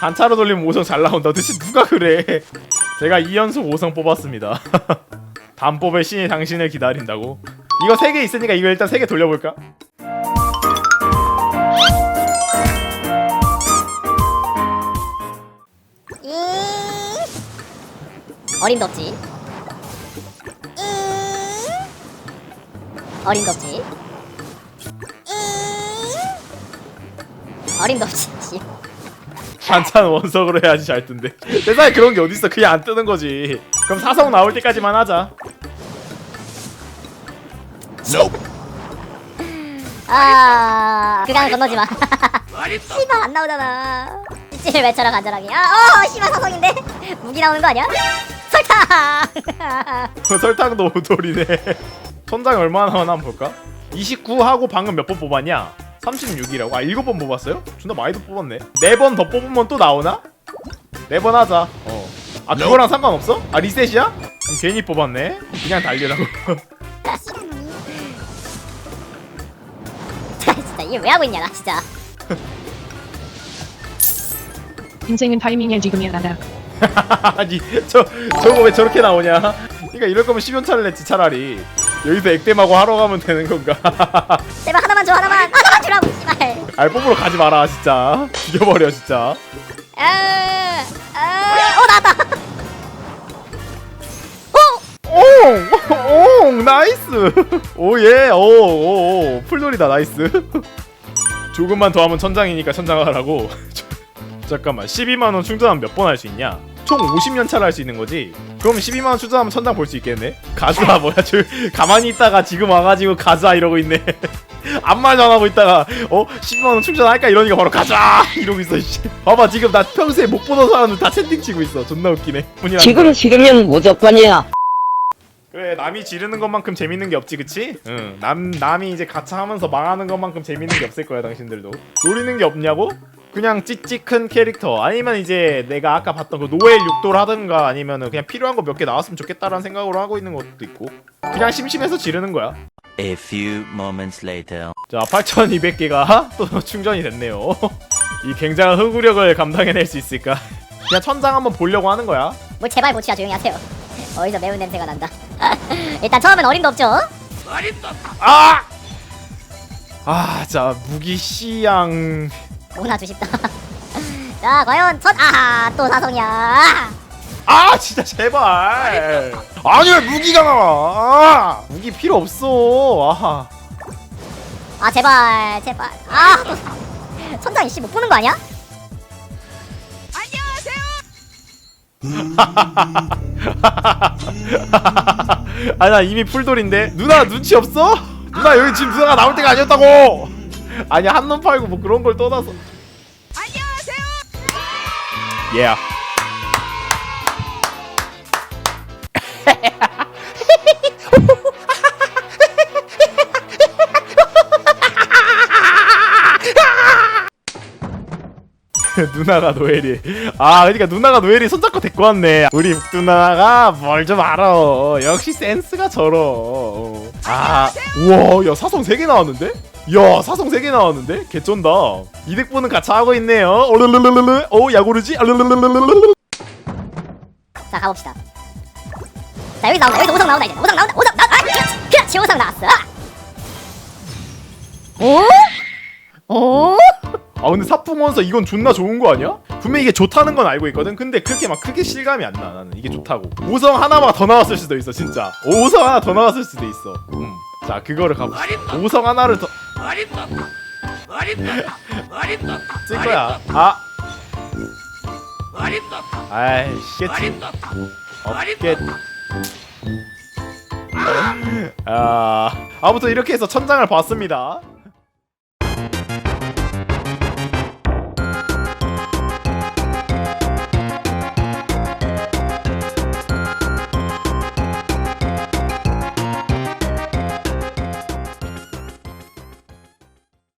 단차로 돌리면 5성 잘 나온다 대체 누가 그래 제가 2연속 5성 뽑았습니다 뽑을 신이 당신을 기다린다고 이거 3개 있으니까 이거 일단 3개 돌려볼까? 이 어림도 없지. 이 어림도 없지. 이 어림도 없지. 씨. 반찬 원석으로 해야지 잘 뜬대 세상에 그런 게 어딨어 그냥 안 뜨는 거지 그럼 사성 나올 때까지만 하자 아 그강 건너지 마. 씨발 안 나오잖아. 찌찌를 외쳐라 간절하게. 아, 어, 씨발 사성인데 무기 나오는 거 아니야? 설탕. 설탕도 오돌이네 천장이 얼마나 나오나 한번 볼까? 29하고 방금 몇 번 뽑았냐? 36이라고? 아 7번 뽑았어요? 존나 많이도 뽑았네 4번 더 뽑으면 또 나오나? 4번 하자 어. 아 그거랑 상관없어? 아 리셋이야? 그럼 괜히 뽑았네 그냥 달리라고 진짜 이게 왜 하고 있냐 나 진짜. 인생은 타이밍에 지금이야 나다. 아니 저 저거 왜 저렇게 나오냐? 그러니까 이럴 거면 10연차를 냈지 차라리 여기서 액땜하고 하러 가면 되는 건가? 제발 하나만 줘 하나만 하나만 주라고 씨발. 알 뽑으러 가지 마라 진짜 죽여버려 진짜 아, 아, 어 나왔다. 어, 옹! 옹! 나이스! 오예! 오 오 오 풀돌이다 나이스 조금만 더 하면 천장이니까 천장하라고 잠깐만 12만 원 충전하면 몇 번 할 수 있냐? 총 50년 차를 할 수 있는 거지? 그럼 12만원 충전하면 천장 볼수 있겠네? 가즈아 뭐야 저 가만히 있다가 지금 와가지고 가즈아 이러고 있네 안말 전하고 있다가 어? 12만원 충전할까 이러니까 바로 가자 이러고 있어 씨. 봐봐 지금 나 평소에 못 보던 사람들 다 채팅 치고 있어 존나 웃기네 지금 지르면 무조건이야. 그래 남이 지르는 것만큼 재밌는 게 없지 그치? 응남 남이 이제 가차 하면서 망하는 것만큼 재밌는 게 없을 거야 당신들도 노리는 게 없냐고? 그냥 찌찌 큰 캐릭터 아니면 이제 내가 아까 봤던 그 노엘 육도를 하든가 아니면은 그냥 필요한 거 몇 개 나왔으면 좋겠다라는 생각으로 하고 있는 것도 있고 그냥 심심해서 지르는 거야 A few moments later. 자 8200개가 또 충전이 됐네요 이 굉장한 흑우력을 감당해낼 수 있을까 그냥 천장 한번 보려고 하는 거야 뭐 제발 보치야 조용히 하세요. 어디서 매운 냄새가 난다. 일단 처음엔 어림도 없죠. 아! 아, 자 무기 씨양 오나 주십다. 자 과연 첫 아하 또 사성이야. 아 진짜 제발 아니 왜 무기가 나와 아, 무기 필요 없어 아아 제발 제발. 아 또, 천장 이씨 못 보는 거 아니야? 아니 나 이미 풀돌인데? 누나 눈치 없어? 누나 여기 지금 누나가 나올 때가 아니었다고! 아니 한놈 팔고 뭐 그런 걸 떠나서. 안녕하세요! 예 누나가 노엘이 아 그러니까 누나가 노엘이 손잡고 데리고 왔네 우리 누나가 뭘 좀 알아 역시 센스가 저러 아 우와 야 사성 3개 나왔는데? 야 사성 3개 나왔는데? 개쩐다 이득 보는 가차 하고 있네요 오르르르르르 오 야구르지 알르르르르르 자 가봅시다. 자 여기 나온다. 여기서 오성 나온다 이제. 오성 나온다. 오성 나. 아 그렇지. 오성 나왔어. 오? 오? 아 근데 사풍원서 이건 존나 좋은 거 아니야? 분명 이게 좋다는 건 알고 있거든. 근데 그렇게 막 크게 실감이 안 나. 나는 이게 좋다고. 5성 하나만 더 나왔을 수도 있어 진짜. 5성 하나 더 나왔을 수도 있어. 음. 자 그거를 가봅시다. 5성 하나를 더 쓸 거야. 아. 아이씨 없겠 아. 아무튼 이렇게 해서 천장을 봤습니다